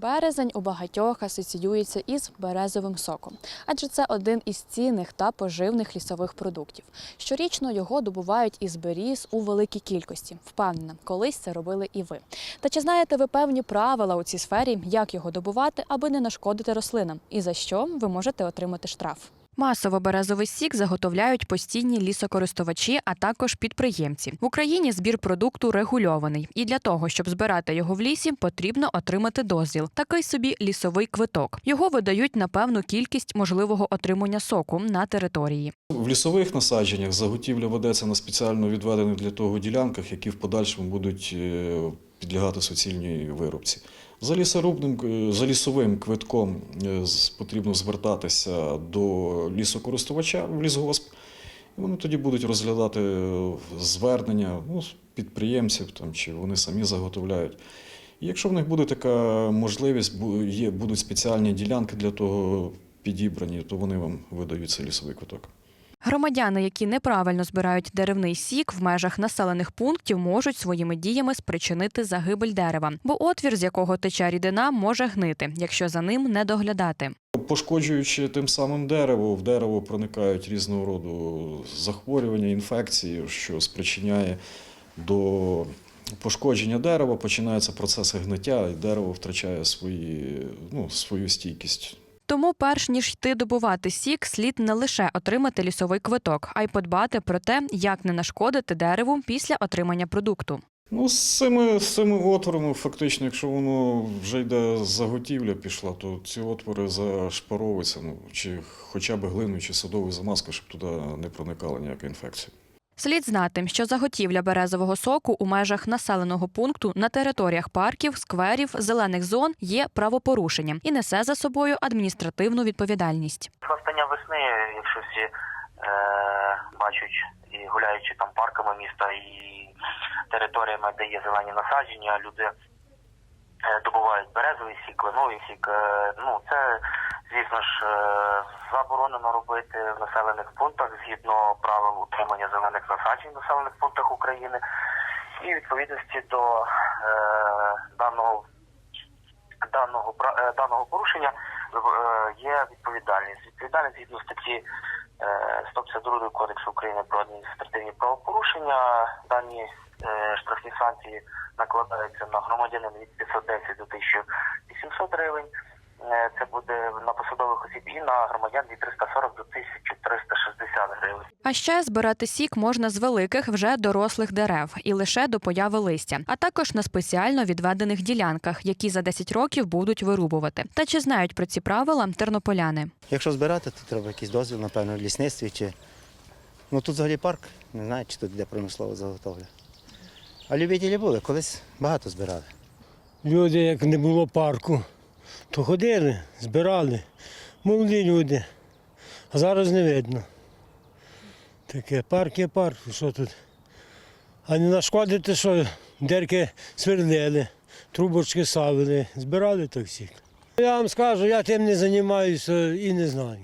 Березень у багатьох асоціюється із березовим соком, адже це один із цінних та поживних лісових продуктів. Щорічно його добувають із беріз у великій кількості. Впевнена, колись це робили і ви. Та чи знаєте ви певні правила у цій сфері, як його добувати, аби не нашкодити рослинам, і за що ви можете отримати штраф? Масово березовий сік заготовляють постійні лісокористувачі, а також підприємці. В Україні збір продукту регульований, і для того, щоб збирати його в лісі, потрібно отримати дозвіл. Такий собі лісовий квиток. Його видають на певну кількість можливого отримання соку на території. В лісових насадженнях заготівля ведеться на спеціально відведених для того ділянках, які в подальшому будуть е, підлягати суцільній вирубці. За лісорубним, е, за лісовим квитком е, потрібно звертатися до лісокористувача в лісгосп. І вони тоді будуть розглядати е, звернення ну, підприємців там, чи вони самі заготовляють. І якщо в них буде така можливість, будуть спеціальні ділянки для того підібрані, то вони вам видають цей лісовий квиток. Громадяни, які неправильно збирають деревний сік в межах населених пунктів, можуть своїми діями спричинити загибель дерева, бо отвір, з якого тече рідина, може гнити, якщо за ним не доглядати. Пошкоджуючи тим самим дерево, в дерево проникають різного роду захворювання, інфекції, що спричиняє до пошкодження дерева, починається процес гниття, і дерево втрачає свої, ну, свою стійкість. Тому, перш ніж йти добувати сік, слід не лише отримати лісовий квиток, а й подбати про те, як не нашкодити дереву після отримання продукту. Ну, з цими, з цими отворами, фактично, якщо воно вже йде заготівля пішла, то ці отвори зашпаровуються, ну, чи хоча б глиною, чи садовою замазкою, щоб туди не проникала ніяка інфекція. Слід знати, що заготівля березового соку у межах населеного пункту на територіях парків, скверів, зелених зон є правопорушенням і несе за собою адміністративну відповідальність. Настання весни, якщо всі е, бачать і гуляючи там парками міста і територіями, де є зелені насадження, люди е, добувають березовий сік, кленовий сік. Е, ну це, звісно ж, е, заборонено робити в населених пунктах згідно правил утримання зелених насаджень в населених пунктах України. І відповідності до е, даного даного е, даного порушення е, є відповідальність. Відповідальність згідно статті е, 152 Кодексу України про адміністративні правопорушення. Дані е, штрафні санкції накладаються на громадянина від 510 до 1800 гривень. Е, Це буде на посадових осіб і на громадян від 340 до 1360 гривень. А ще збирати сік можна з великих вже дорослих дерев і лише до появи листя, а також на спеціально відведених ділянках, які за 10 років будуть вирубувати. Та чи знають про ці правила тернополяни? Якщо збирати, то треба якийсь дозвіл, напевно, в лісництві чи. Ну тут взагалі парк, не знаю, чи тут йде промислова заготовля. А любителі були, колись багато збирали. Люди, як не було парку, то ходили, збирали. Молоді люди. А зараз не видно. Таке парк є парк, що тут. А не нашкодити, що дерки сверлили, трубочки савили, збирали так всіх. Я вам скажу, я тим не займаюся і не знаю.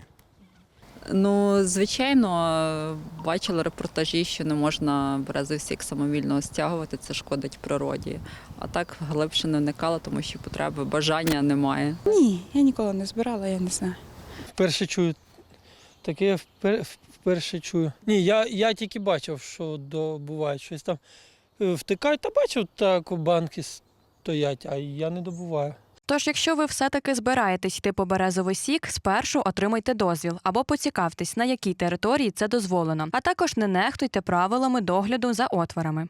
Ну, звичайно, бачила репортажі, що не можна березовий сік самовільно стягувати, це шкодить природі. А так глибше не вникала, тому що потреби, бажання немає. Ні, я ніколи не збирала, я не знаю. Вперше чую. Таке я впер- вперше чую. Ні, я, я тільки бачив, що добувають щось там. е, Втикають та бачив, так банки стоять, а я не добуваю. Тож, якщо ви все-таки збираєтесь йти по березовий сік, спершу отримайте дозвіл або поцікавтесь, на якій території це дозволено. А також не нехтуйте правилами догляду за отворами.